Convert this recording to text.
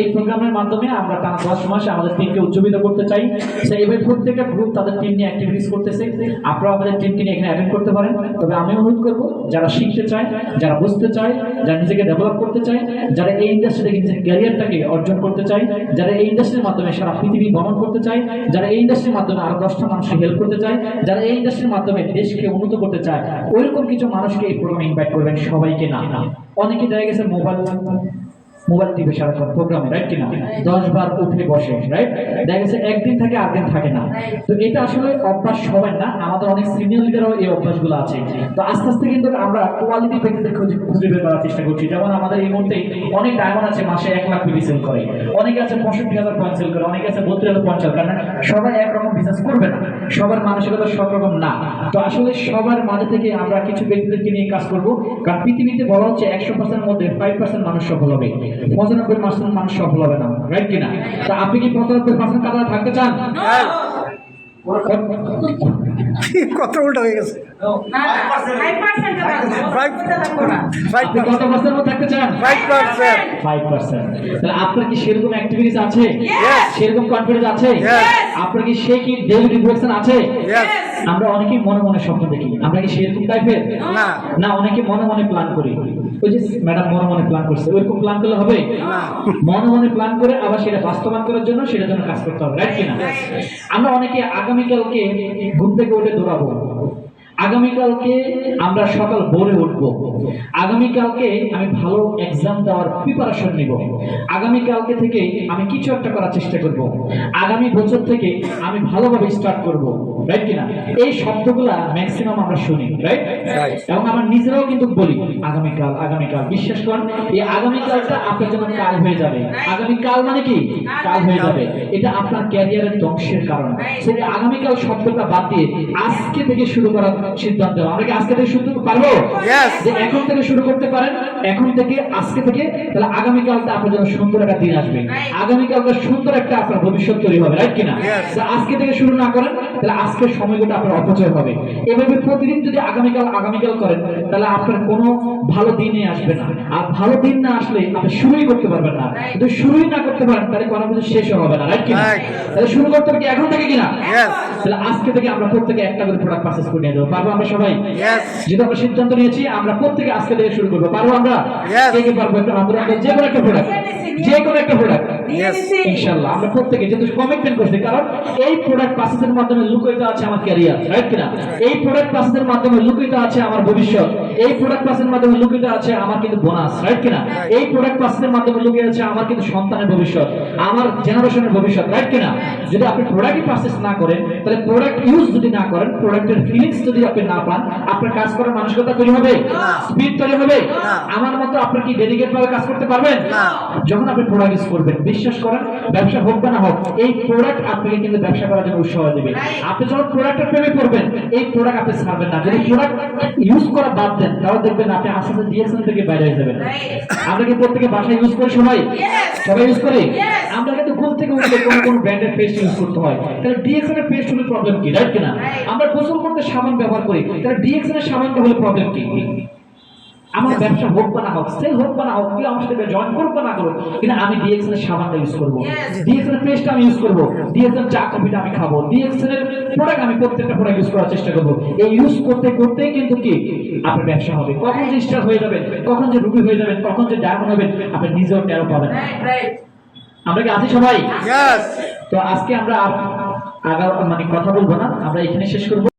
এই প্রোগ্রামের মাধ্যমে আমরা টানা দশ মাসে আমাদের টিমকে উজ্জীবিত করতে চাই। তো এবার প্রত্যেকটা গ্রুপ তাদের টিম নিয়ে অ্যাক্টিভিটিস করতেছে। আপনারা আমাদের টিমকে নিয়ে এখানে অ্যাটেন্ড করতে পারেন। তবে আমি অনুরোধ করব যারা শিখতে চায় যারা বুঝতে চায় যারা নিজেকে ডেভেলপ করতে চায় যারা এই ইন্ডাস্ট্রি থেকে নিজের ক্যারিয়ারটাকে অর্জন করতে চায় যারা এই ইন্ডাস্ট্রির মাধ্যমে সারা পৃথিবী ভ্রমণ করতে চায় যারা এই ইন্ডাস্ট্রির মাধ্যমে আরও দশটা মানুষকে হেল্প করতে চায় যারা এই ইন্ডাস্ট্রির মাধ্যমে দেশকে উন্নত করতে চায় ওইরকম কিছু মানুষকে এই প্রোগ্রামে ইনভাইট করবেন সবাইকে না। অনেকে দেখা গেছে মোবাইল মোবাইল টিভি সারাক্ষণ প্রোগ্রামে রাইট কিনা দশ বার উঠে বসে রাইট দেখা গেছে একদিন থাকে আর দিন থাকে না। তো এটা আসলে অভ্যাস সবার না আমাদের অনেক সিনিয়র লিডারও এই অভ্যাসগুলো আছে। তো আস্তে আস্তে কিন্তু আমরা কোয়ালিটি ব্যক্তিদের খুঁজে খুঁজে বের করার চেষ্টা করছি। যেমন আমাদের এই মুহূর্তে অনেক ডায়মন্ড আছে মাসে এক লাখ কোটি সেল করে। অনেকে আছে পঁয়ষট্টি হাজার পয়েন্ট সেল করে অনেকে আছে বত্রিশ হাজার পয়েন্ট সেল করে। সবাই একরকম বিজনেস করবে না। সবার মানসিকতা সব রকম না। তো আসলে সবার মাঝে থেকে আমরা কিছু ব্যক্তিদেরকে নিয়ে কাজ করব। কারণ পৃথিবীতে বলা হচ্ছে একশো পার্সেন্ট মধ্যে ফাইভ পার্সেন্ট মানুষ সফল হবে। পঁচানব্বই পার্সেন্ট মানুষ সফল হবে না রাইট কিনা? তা আপনি কি পঁচানব্বই পার্সেন্ট কাতারে থাকতে চান? কত উল্টা হয়ে গেছে। আপনি কত পার্সেন্ট থাকতে চান? ফাইভ পার্সেন্ট ফাইভ পার্সেন্ট তাহলে আপনার কি সেরকম অ্যাক্টিভিটিস আছে? সেরকম কনফিডেন্স আছে? আপনার কি সে কি ডেলি রিফ্লেকশন আছে? আমরা অনেকেই মনে মনে স্বপ্ন দেখি। আমরা কি সেরকম টাইপের না। না অনেকে মনে মনে প্ল্যান করি। ওই যে ম্যাডাম মনে মনে প্ল্যান করছে। ওইরকম প্ল্যান করলে হবে? না। মনে মনে প্ল্যান করে আবার সেটা বাস্তবায়ন করার জন্য সেটার জন্য কাজ করতে হবে রাইট কিনা? আমরা অনেকে আগামীকালকে ঘুম থেকে উঠে দৌড়াবো। আগামীকালকে আমরা সকাল ভোরে উঠবো। আগামীকালকে আমি ভালো এক্সাম দেওয়ার প্রিপারেশন নিব। আগামীকালকে থেকে আমি কিছু একটা করার চেষ্টা করব। আগামী বছর থেকে আমি ভালোভাবে স্টার্ট করব। রাইট কিনা? এই শব্দগুলা ম্যাক্সিমাম আমরা শুনি রাইট এবং আমার নিজেরাও কিন্তু বলি আগামীকাল আগামীকাল বিশ্বাস করেন এই আগামীকালটা আপনার জন্য কাল হয়ে যাবে। আগামীকাল মানে কি? কাল হয়ে যাবে। এটা আপনার ক্যারিয়ারের ধ্বংসের কারণ। সেটা আগামীকাল শব্দটা বাদ দিয়ে আজকে থেকে শুরু করার সিদ্ধান্ত। আমরা কি আজকে থেকে শুরু পারব? যে এখন থেকে শুরু করতে পারেন এখন থেকে আজকে থেকে তাহলে আগামীকালটা আপনার জন্য সুন্দর একটা দিন আসবে। আগামীকালটা সুন্দর একটা আপনার ভবিষ্যৎ তৈরি হবে রাইট কিনা. আজকে থেকে শুরু না করেন তাহলে আজকের সময়গুলো আপনার অপচয় হবে। এভাবে প্রতিদিন যদি আগামীকাল আগামীকাল করেন তাহলে আপনার কোনো ভালো দিনে আসবে না। আর ভালো দিন না আসলে আপনি শুরুই করতে পারবেন না। যদি শুরুই না করতে পারেন তাহলে কোনো কিছু শেষও হবে না রাইট কিনা? তাহলে শুরু করতে হবে কি এখন থেকে কিনা? তাহলে আজকে থেকে আমরা প্রত্যেকে একটা করে প্রোডাক্ট পারচেজ করে নিয়ে যাব। পারব আমরা সবাই. যেটা আমরা সিদ্ধান্ত নিয়েছি আমরা প্রত্যেকে আজকে থেকে শুরু করব। পারব আমরা. কে কে পারব? একটা ধরে যে কোনো একটা প্রোডাক্ট যে কোনো একটা প্রোডাক্ট. ইনশাআল্লাহ। আমরা প্রত্যেকে যেহেতু কমিটমেন্ট করছি কারণ এই প্রোডাক্ট পাসেসের মাধ্যমে লুকিত আছে আমার ক্যারিয়ার রাইট কিনা? এই প্রোডাক্ট পাসেসের মাধ্যমে লুকিত আছে আমার ভবিষ্যৎ। এই প্রোডাক্ট পাসের মাধ্যমে লুকিত আছে আমার কিন্তু বোনাস রাইট কিনা? এই প্রোডাক্ট পাসের মাধ্যমে লুকিয়ে আছে আমার কিন্তু সন্তানের ভবিষ্যৎ আমার জেনারেশনের ভবিষ্যৎ রাইট কিনা? যদি আপনি প্রোডাক্টই পারচেস না করেন তাহলে প্রোডাক্ট ইউজ যদি না করেন প্রোডাক্টের ফিলিংস যদি আপনি না পান আপনার কাজ করার মানসিকতা তৈরি হবে স্পিড তৈরি হবে। আমার মতো আপনি কি ডেডিকেট ভাবে কাজ করতে পারবেন। যখন আপনি প্রোডাক্ট ইউজ করবেন বিশ্বাস করেন, ব্যবসা হোক বা না হোক, এই প্রোডাক্ট আপনাকে কিন্তু ব্যবসা করার জন্য উৎসাহ দেবে। আপনি যখন প্রোডাক্টের প্রেমে পড়বেন, এই প্রোডাক্ট আপনি ছাড়বেন না। যদি প্রোডাক্ট ইউজ করা বাদ দেন, তাহলে দেখবেন আপনি আস্তে আস্তে ডিএক্সএল থেকে বাইরে হয়ে যাবেন। আমরা কি প্রত্যেকে বাসায় ইউজ করি সবাই? সবাই ইউজ করি? আমরা কিন্তু ঘুম থেকে উঠলে কোন কোন ব্র্যান্ডের পেস্ট ইউজ করতে হয়। তাহলে ডিএক্সএল এর পেস্ট হলে প্রবলেম কি? রাইট কিনা? আমরা গোসল করতে সাবান ব্যবহার করি। তাহলে ডিএক্সএল এর সাবানটা হলে প্রবলেম কি? আমার ব্যবসা হোক বা না হোক সেল হোক বা না হোক কেউ আমার সাথে জয়েন করুক বা না করুক কিন্তু আমি ডিএক্সএল এর সাবানটা ইউজ করব। ডিএক্সএল এর পেস্ট আমি ইউজ করব। ডিএক্সএল চা কফিটা আমি খাব। ডিএক্সএল এর প্রোডাক্ট আমি প্রত্যেকটা প্রোডাক্ট ইউজ করার চেষ্টা করব। এই ইউজ করতে করতে কিন্তু কি? আপনার ব্যবসা হবে। কখন যে স্টার হয়ে যাবেন কখন যে রুবি হয়ে যাবেন? কখন যে ডায়মন্ড হবেন আপনি নিজেও টেরো পাবেন আমরা কি আছি সবাই? তো আজকে আমরা আর আগা মানে কথা বলব না। আমরা এখানে শেষ করব।